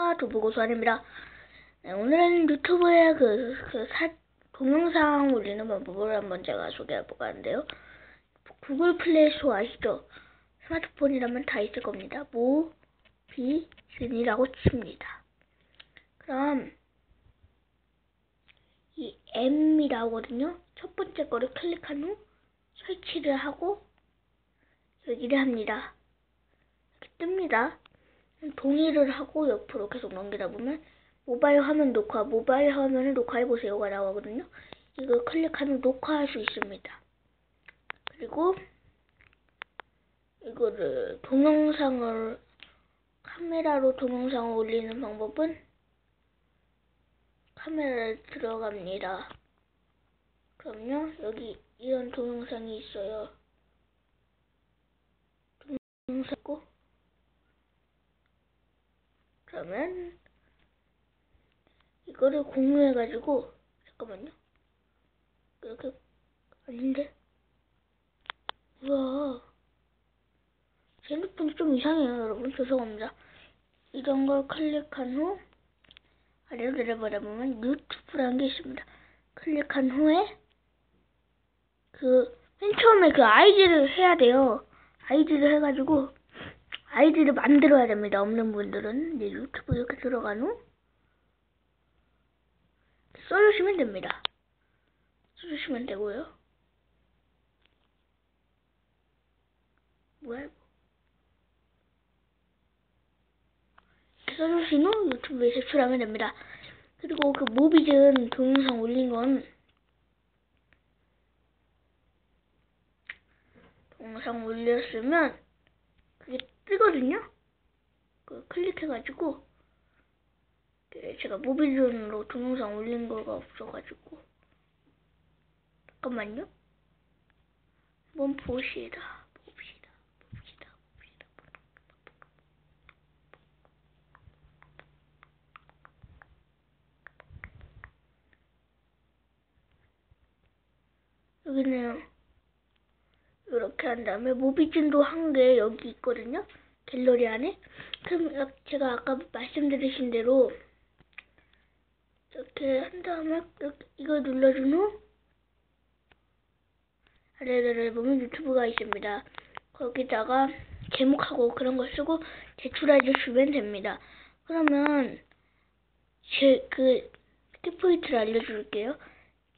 아, 두부고수아입니다. 네, 오늘은 유튜브에 그, 그 사, 동영상 올리는 방법을 한번 제가 소개해볼까 하는데요. 구글 플레이 스토어 아시죠? 스마트폰이라면 다 있을 겁니다. 모비즌이라고 칩니다. 그럼 이 M이라고 하거든요. 첫 번째 거를 클릭한 후 설치를 하고 여기를 합니다. 이렇게 뜹니다. 동의를 하고 옆으로 계속 넘기다 보면 모바일 화면 녹화, 모바일 화면을 녹화해보세요가 나오거든요. 이걸 클릭하면 녹화할 수 있습니다. 그리고 이거를 동영상을 카메라로 동영상을 올리는 방법은 카메라에 들어갑니다. 그럼요, 여기 이런 동영상이 있어요. 동영상고 그러면 이거를 공유해가지고 잠깐만요. 이렇게 아닌데 뭐야? 제 핸드폰이 좀 이상해요, 여러분. 죄송합니다. 이런 걸 클릭한 후 아래로 내려보다 보면 유튜브라는 게 있습니다. 클릭한 후에 그 맨 처음에 그 아이디를 해야 돼요. 아이디를 해가지고 아이디를 만들어야 됩니다. 없는 분들은 이제 유튜브 이렇게 들어간 후 써주시면 됩니다. 써주시면 되고요. 뭐야 이거? 써주신 후 유튜브에 제출하면 됩니다. 그리고 그 모비즌 동영상 올린 건 동영상 올렸으면 그게 뜨거든요. 그 클릭해가지고 제가 모비전으로 동영상 올린 거가 없어가지고 잠깐만요. 한번 보시다. 봅시다. 봅시다. 봅시다. 여기네요. 이렇게 한 다음에 모비진도 한 개 여기 있거든요. 갤러리 안에. 그럼 제가 아까 말씀드리신 대로 이렇게 한 다음에 이거 눌러준 후 아래를 보면 유튜브가 있습니다. 거기다가 제목하고 그런 걸 쓰고 제출해 주시면 됩니다. 그러면 제그 팁포인트를 알려줄게요.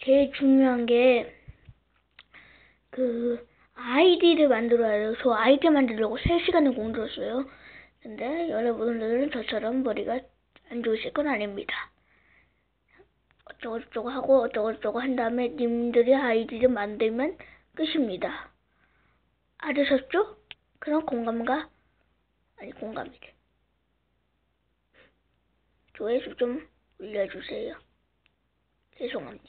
제일 중요한 게 그 아이디를. 저 아이디 만들려고 3시간을 공들였어요. 근데 여러분들은 저처럼 머리가 안 좋으실 건 아닙니다. 어쩌고저쩌고 하고 어쩌고저쩌고 한 다음에 님들이 아이디를 만들면 끝입니다. 알으셨죠? 그럼 공감가? 아니 공감이래. 조회수 좀 올려주세요. 죄송합니다.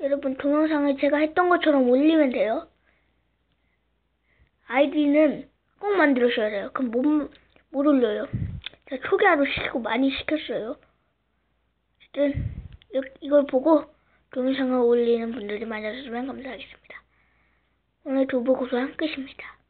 여러분 동영상을 제가 했던 것처럼 올리면 돼요. 아이디는 꼭 만들으셔야 돼요. 그럼 못, 못 올려요. 제가 초기화로 시키고 많이 시켰어요. 어쨌든 이걸 보고 동영상을 올리는 분들이 많아졌으면 감사하겠습니다. 오늘 두부 고소한 끝입니다.